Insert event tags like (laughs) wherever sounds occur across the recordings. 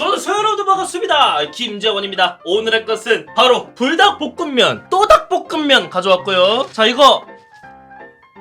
저도 여러분들 반갑습니다. 김재원입니다. 오늘의 것은 바로 불닭볶음면 또닭볶음면 가져왔고요. 자 이거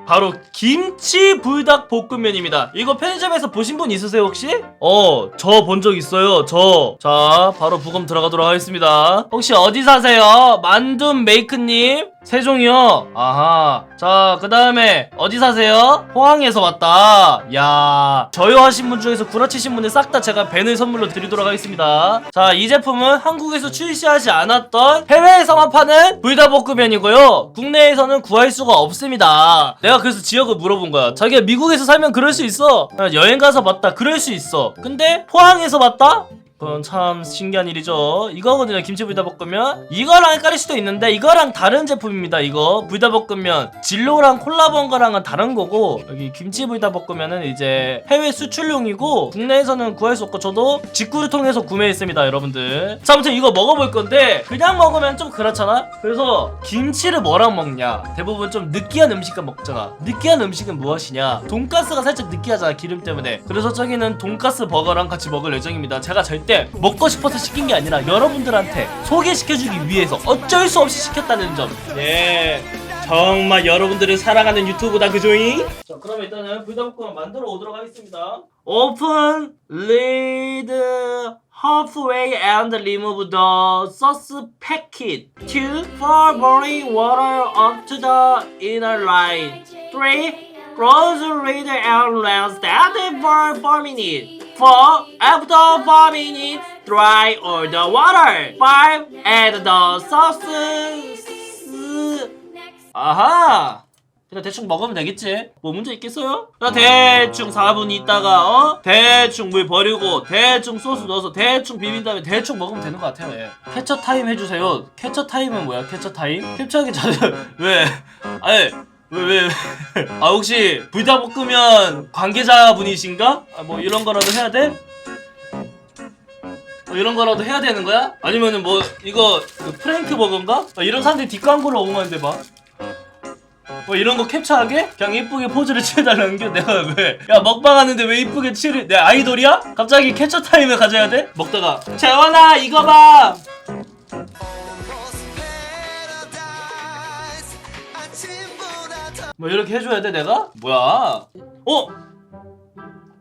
바로 김치 불닭볶음면입니다. 이거 편의점에서 보신 분 있으세요 혹시? 어 저 본 적 있어요 저 자 바로 부검 들어가도록 하겠습니다. 혹시 어디 사세요? 만둠 메이크님 세종이요? 아하. 자 그 다음에 어디 사세요? 포항에서 왔다. 야 저요 하신 분 중에서 구라치신 분들 싹 다 제가 벤을 선물로 드리도록 하겠습니다. 자 이 제품은 한국에서 출시하지 않았던 해외에서만 파는 불닭볶음면이고요. 국내에서는 구할 수가 없습니다. 내가 그래서 지역을 물어본 거야. 자기가 미국에서 살면 그럴 수 있어? 야, 여행 가서 봤다. 그럴 수 있어. 근데 포항에서 봤다? 그건 참 신기한 일이죠. 이거거든요, 김치 불닭볶음면. 이거랑 헷갈릴 수도 있는데, 이거랑 다른 제품입니다, 이거. 불닭볶음면. 진로랑 콜라보한 거랑은 다른 거고, 여기 김치 불닭볶음면은 이제 해외 수출용이고, 국내에서는 구할 수 없고, 저도 직구를 통해서 구매했습니다, 여러분들. 자, 아무튼 이거 먹어볼 건데, 그냥 먹으면 좀 그렇잖아? 그래서, 김치를 뭐랑 먹냐? 대부분 좀 느끼한 음식과 먹잖아. 느끼한 음식은 무엇이냐? 돈가스가 살짝 느끼하잖아, 기름 때문에. 그래서 저기는 돈가스 버거랑 같이 먹을 예정입니다. 제가 절대 먹고 싶어서 시킨 게 아니라 여러분들한테 소개시켜주기 위해서 어쩔 수 없이 시켰다는 점. 예. 정말 여러분들을 사랑하는 유튜브다 그조잉? 자 그럼 일단은 불닭볶음면 만들어 오도록 하겠습니다 Open lid halfway and remove the sauce packet 2. Pour boiling water up to the inner line 3. Close lid and let stand for 4 minutes 4. After 4 minutes dry all the water 5. Add the sauce 아하! 그냥 대충 먹으면 되겠지. 뭐 문제 있겠어요? 나 대충 4분 있다가 어? 대충 물 버리고 대충 소스 넣어서 대충 비빈 다음에 대충 먹으면 되는 것 같아요. 예. 캐처 타임 해주세요. 캐처 타임은 뭐야? 캐처 타임? 캡처하기 전에 (laughs) 왜? 아니 왜 왜? 왜? (laughs) 아 혹시 불닭 볶으면 관계자분이신가? 아, 뭐 이런 거라도 해야 돼? 뭐 이런 거라도 해야 되는 거야? 아니면은 뭐 이거 그 프랭크 버거인가? 아, 이런 사람들이 뒷광고를 옹호하는데 막. 뭐 이런 거 캡처하게? 그냥 이쁘게 포즈를 (laughs) 취해달라는 게 내가 왜? 야 먹방 하는데 왜 이쁘게 취를? 내 아이돌이야? 갑자기 캡처 타임을 가져야 돼? 먹다가 재원아 이거 봐. 뭐 이렇게 해줘야 돼 내가? 뭐야? 어?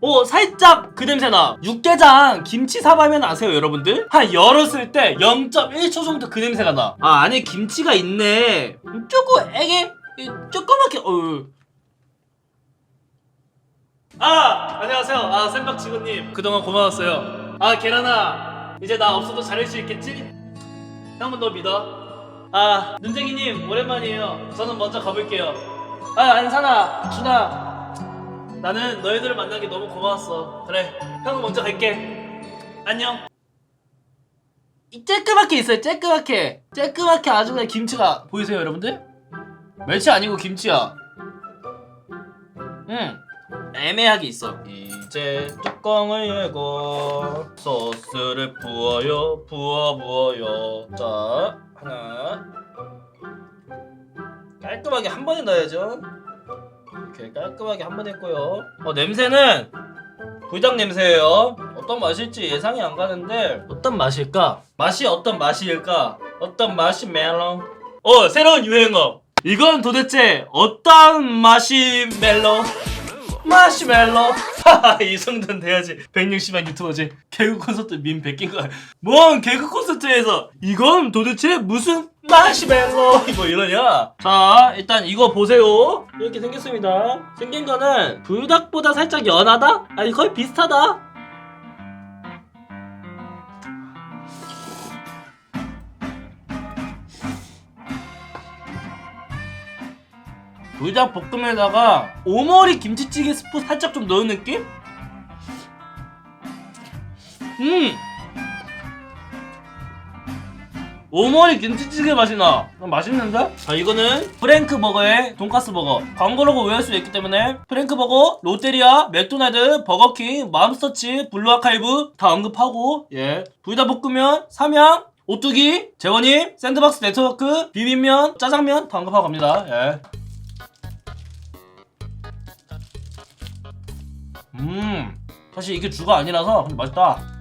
어 살짝 그 냄새 나. 육개장 김치 사발면 아세요 여러분들? 한 열었을 때 0.1초 정도 그 냄새가 나아 안에 김치가 있네. 조금 애게 조그맣게 어 아 안녕하세요. 아 쌤박 직원님. 그동안 고마웠어요. 아 계란아. 이제 나 없어도 잘할 수 있겠지? 형은 너 믿어. 아 눈쟁이님 오랜만이에요. 저는 먼저 가볼게요 아 안산아 준아 나는 너희들을 만난 게 너무 고마웠어. 그래, 형은 먼저 갈게. 안녕. 이 쬐끄맣게 있어요, 쬐끄맣게. 쬐끄맣게 아주 그냥 김치가 보이세요, 여러분들? 멸치 아니고 김치야. 응. 애매하게 있어. 이제 뚜껑을 열고 소스를 부어요, 부어 부어요. 자, 하나. 깔끔하게 한 번에 넣어야죠. 이렇게 깔끔하게 한 번 했고요. 어 냄새는 불닭 냄새예요. 어떤 맛일지 예상이 안 가는데 어떤 맛일까? 맛이 어떤 맛일까? 어떤 맛이 멜론? 어 새로운 유행어. 이건 도대체 어떤 마시멜로? 마시멜로? 하하 이 정도는 돼야지 160만 유튜버지 개그 콘서트 민 100개인 거야 뭔 개그 콘서트에서 이건 도대체 무슨 마시멜로 뭐 이러냐 자 일단 이거 보세요 이렇게 생겼습니다 생긴 거는 불닭보다 살짝 연하다? 아니 거의 비슷하다 불닭 볶음에다가 오머리 김치찌개 스프 살짝 좀 넣은 느낌? 음! 오머리 김치찌개 맛이 나. 어, 맛있는데? 자, 이거는 프랭크 버거의 돈가스 버거. 광고로고 오해할 수 있기 때문에 프랭크 버거, 롯데리아, 맥도날드, 버거킹, 맘스터치, 블루아카이브 다 언급하고 예. 불닭볶음면, 삼양, 오뚜기, 재원님, 샌드박스 네트워크, 비빔면, 짜장면 다 언급하고 갑니다. 예. 음 사실 이게 주가 아니라서 근데 맛있다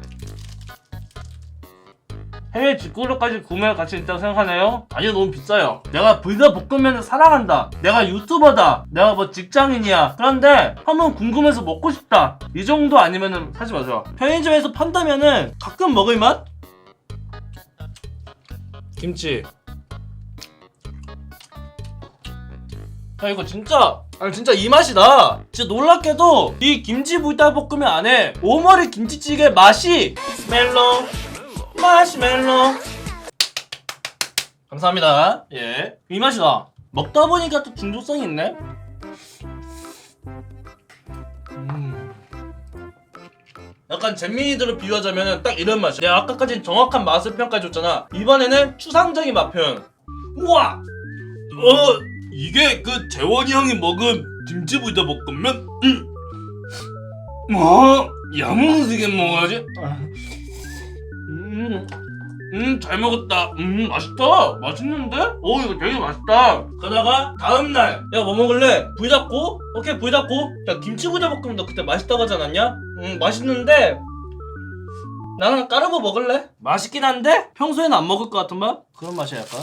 해외 직구로까지 구매할 가치 있다고 생각하나요? 아니요 너무 비싸요. 내가 불닭 볶음면을 사랑한다. 내가 유튜버다. 내가 뭐 직장인이야. 그런데 한번 궁금해서 먹고 싶다. 이 정도 아니면은 사지 마세요. 편의점에서 판다면은 가끔 먹을 맛? 김치. 야 이거 진짜 아니 진짜 이 맛이다. 진짜 놀랍게도 이 김치 불닭볶음면 안에 오머리 김치찌개 맛이 멜로 마시멜로. 감사합니다. 예 이 맛이다. 먹다 보니까 또 중독성이 있네? 음. 약간 잼민이들을 비유하자면 딱 이런 맛이야. 내가 아까까지 정확한 맛을 평가해줬잖아. 이번에는 추상적인 맛 표현. 우와! 어 이게 그 재원이 형이 먹은 김치불닭볶음면? 음. 뭐 야무지게 먹어야지. 음, 음, 잘 먹었다. 음, 맛있다. 맛있는데? 오, 이거 되게 맛있다. 그러다가 다음날, 야, 뭐 먹을래? 불닭고? 오케이, 불닭고. 야, 김치불닭볶음면 너 그때 맛있다고 하지 않았냐? 음, 맛있는데, 나는 까르보 먹을래? 맛있긴 한데, 평소에는 안 먹을 것 같은 맛? 그런 맛이야, 약간.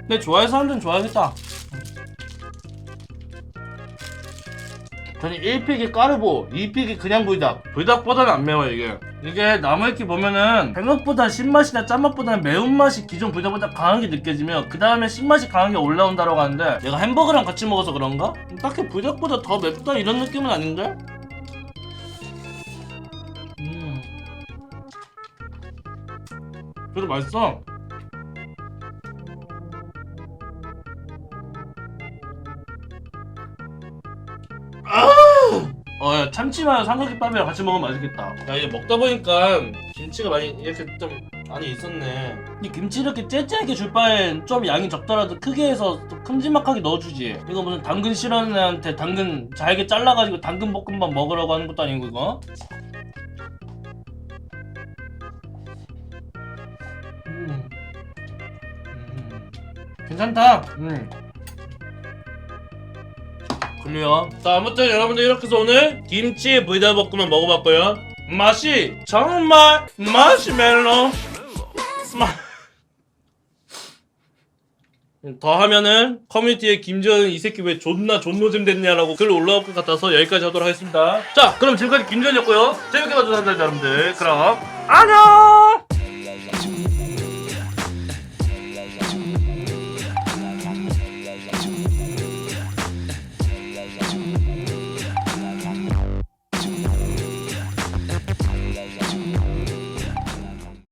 근데 좋아하는 사람들은 좋아하겠다. 저는 1픽이 까르보, 2픽이 그냥 불닭. 불닭보다는 안 매워요, 이게. 이게 나무위키 보면은 생각보다 신맛이나 짠맛보다는 매운맛이 기존 불닭보다 강하게 느껴지며 그 다음에 신맛이 강하게 올라온다고 하는데 내가 햄버거랑 같이 먹어서 그런가? 딱히 불닭보다 더 맵다 이런 느낌은 아닌데? 음. 그래도 맛있어. 참치마요 삼각김밥이랑 같이 먹으면 맛있겠다. 야, 이제 먹다 보니까 김치가 많이 이렇게 좀 많이 있었네. 이 김치 이렇게 째째하게 줄 바엔 좀 양이 적더라도 크게 해서 좀 큼지막하게 넣어주지. 이거 무슨 당근 싫어하는 애한테 당근 잘게 잘라가지고 당근 볶음밥 먹으라고 하는 것도 아니고 이거. 음. 음. 괜찮다. 음. 그래요. 자, 아무튼 여러분들 이렇게 해서 오늘 김치 불닭볶음면 먹어봤고요. 맛이 정말 마시멜로. 마... 더 하면은 커뮤니티에 김지현 이 새끼 왜 존나 존노잼 됐냐라고 글 올라올 것 같아서 여기까지 하도록 하겠습니다. 자, 그럼 지금까지 김지현이었고요. 재밌게 봐주셔서 감사합니다, 여러분들. 그럼 안녕!